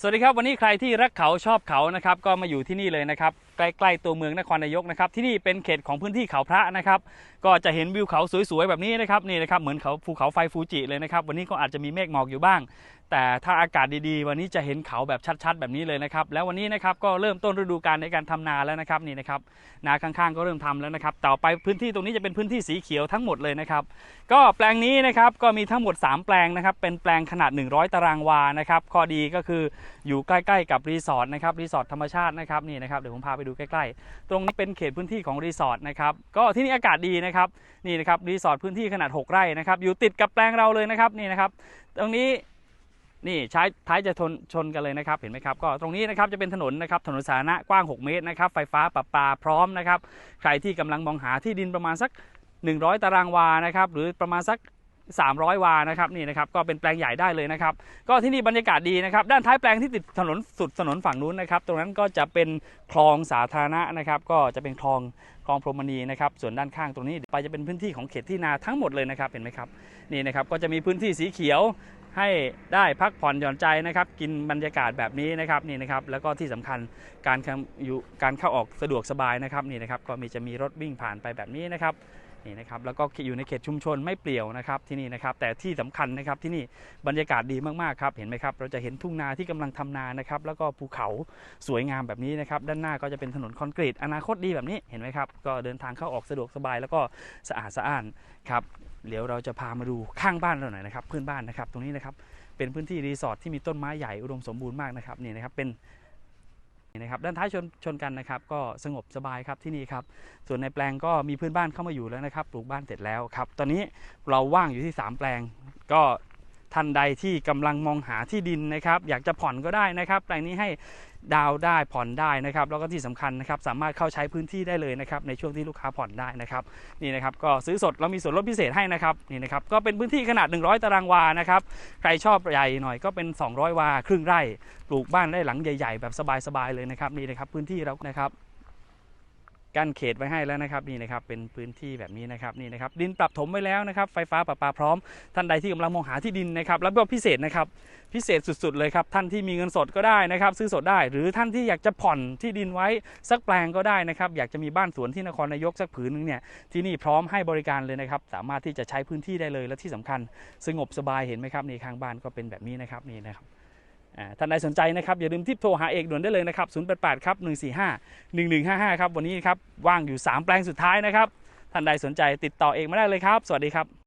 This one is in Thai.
สวัสดีครับวันนี้ใครที่รักเขาชอบเขานะครับก็มาอยู่ที่นี่เลยนะครับใกล้ๆตัวเมืองนครนายกนะครับที่นี่เป็นเขตของพื้นที่เขาพระนะครับก็จะเห็นวิวเขาสวยๆแบบนี้นะครับนี่นะครับเหมือนเขาภูเขาไฟฟูจิเลยนะครับวันนี้ก็อาจจะมีเมฆหมอกอยู่บ้าง แต่ถ้าอากาศดีๆ วันนี้จะเห็นเขาแบบชัดๆ แบบนี้เลยนะครับ แล้ววันนี้นะครับก็เริ่มต้นฤดูกาลในการทำนาแล้วนะครับนี่นะครับนาข้างๆ ก็เริ่มทำแล้วนะครับต่อไปพื้นที่ตรงนี้จะเป็นพื้นที่สีเขียวทั้งหมดเลยนะครับ ก็แปลงนี้นะครับก็มีทั้งหมด 3 แปลงนะครับ เป็นแปลงขนาด 100 ตารางวานะครับ ข้อดีก็คืออยู่ใกล้ๆ กับรีสอร์ทนะครับรีสอร์ทธรรมชาตินะครับนี่นะครับเดี๋ยวผมพาไปดูใกล้ๆ ตรงนี้เป็นเขตพื้นที่ของรีสอร์ทนะครับก็ที่นี่อากาศดีนะครับนี่นะครับรีสอร์ทพื้นที่ขนาด 6 ไร่นะครับอยู่ติดกับแปลงเราเลยนะครับนี่นะครับตรงนี้ นี่ใช้ท้ายจะชนชนกันเลยนะครับเห็นไหมครับก็ตรงนี้นะครับจะเป็นถนนนะครับถนนสาธารณะกว้าง 6 เมตรนะครับไฟฟ้าประปาพร้อมนะครับใครที่กำลังมองหาที่ดินประมาณสัก 100 ตารางวานะครับหรือประมาณสัก 300 วานะครับนี่นะครับก็เป็นแปลงใหญ่ได้เลยนะครับ ก็ที่นี่บรรยากาศดีนะครับ ด้านท้ายแปลงที่ติดถนนสุดถนนฝั่งนู้นนะครับ ตรงนั้นก็จะเป็นคลองสาธารณะนะครับ ก็จะเป็นคลองคลองพรหมณีนะครับ ส่วนด้านข้างตรงนี้ไปจะเป็นพื้นที่ของเขตที่นาทั้งหมดเลยนะครับเห็นไหมครับนี่นะครับก็จะมีพื้นที่สีเขียวให้ได้พักผ่อนหย่อนใจนะครับ กินบรรยากาศแบบนี้นะครับนี่นะครับ แล้วก็ที่สำคัญการอยู่การเข้าออกสะดวกสบายนะครับนี่นะครับ ก็มีจะมีรถวิ่งผ่านไปแบบนี้นะครับ นี่นะครับแล้วก็อยู่ในเขตชุมชนไม่เปลี่ยวนะครับที่นี่นะครับแต่ที่สำคัญนะครับที่นี่บรรยากาศดีมากๆครับเห็นไหมครับเราจะเห็นทุ่งนาที่กำลังทำนานะครับแล้วก็ภูเขาสวยงามแบบนี้นะครับด้านหน้าก็จะเป็นถนนคอนกรีตอนาคตดีแบบนี้เห็นไหมครับก็เดินทางเข้าออกสะดวกสบายแล้วก็สะอาดสะอ้านครับเดี๋ยวเราจะพามาดูข้างบ้านเราหน่อยนะครับเพื่อนบ้านนะครับตรงนี้นะครับเป็นพื้นที่รีสอร์ทที่มีต้นไม้ใหญ่อุดมสมบูรณ์มากนะครับนี่นะครับเป็น นะครับด้านท้ายชนชนกันนะครับ ก็สงบสบายครับที่นี่ครับ ส่วนในแปลงก็มีเพื่อนบ้านเข้ามาอยู่แล้วนะครับ ปลูกบ้านเสร็จแล้วครับ ตอนนี้เราว่างอยู่ที่ 3 แปลง ก็ ท่านใดที่กำลังมองหาที่ดินนะครับ อยากจะผ่อนก็ได้นะครับแปลงนี้ให้ดาวได้ผ่อนได้นะครับ แล้วก็ที่สำคัญนะครับ สามารถเข้าใช้พื้นที่ได้เลยนะครับ ในช่วงที่ลูกค้าผ่อนได้นะครับ นี่นะครับ ก็ซื้อสดเรามีส่วนลดพิเศษให้นะครับ นี่นะครับ ก็เป็นพื้นที่ขนาด 100 ตารางวานะครับ ใครชอบใหญ่หน่อยก็เป็น 200 วา ครึ่งไร่ ปลูกบ้านได้หลังใหญ่ ๆ แบบสบายๆเลยนะครับ นี่นะครับ พื้นที่เรานะครับ กั้นเขตไว้ให้แล้วนะครับนี่นะครับเป็นพื้นที่แบบนี้นะครับนี่นะครับดินปรับถมไว้แล้วนะครับไฟฟ้าประปาพร้อม ท่านใดที่กำลังมองหาที่ดินนะครับแล้วก็พิเศษนะครับพิเศษสุดๆเลยครับท่านที่มีเงินสดก็ได้นะครับซื้อสดได้ หรือท่านที่อยากจะผ่อนที่ดินไว้สักแปลงก็ได้นะครับอยากจะมีบ้านสวนที่นครนายกสักผืนหนึงเนี่ยที่นี่พร้อมให้บริการเลยนะครับสามารถที่จะใช้พื้นที่ได้เลยและที่สำคัญ สงบสบายเห็นไหมครับนี่ข้างบ้านก็เป็นแบบนี้นะครับนี่นะครับ ท่านใดสนใจนะครับ อย่าลืมทิปโทรหาเอกด่วนได้เลยนะครับ 088 ครับ 145 1155 ครับ วันนี้ครับ ว่างอยู่ 3 แปลงสุดท้ายนะครับ ท่านใดสนใจติดต่อเอกมาได้เลยครับ สวัสดีครับ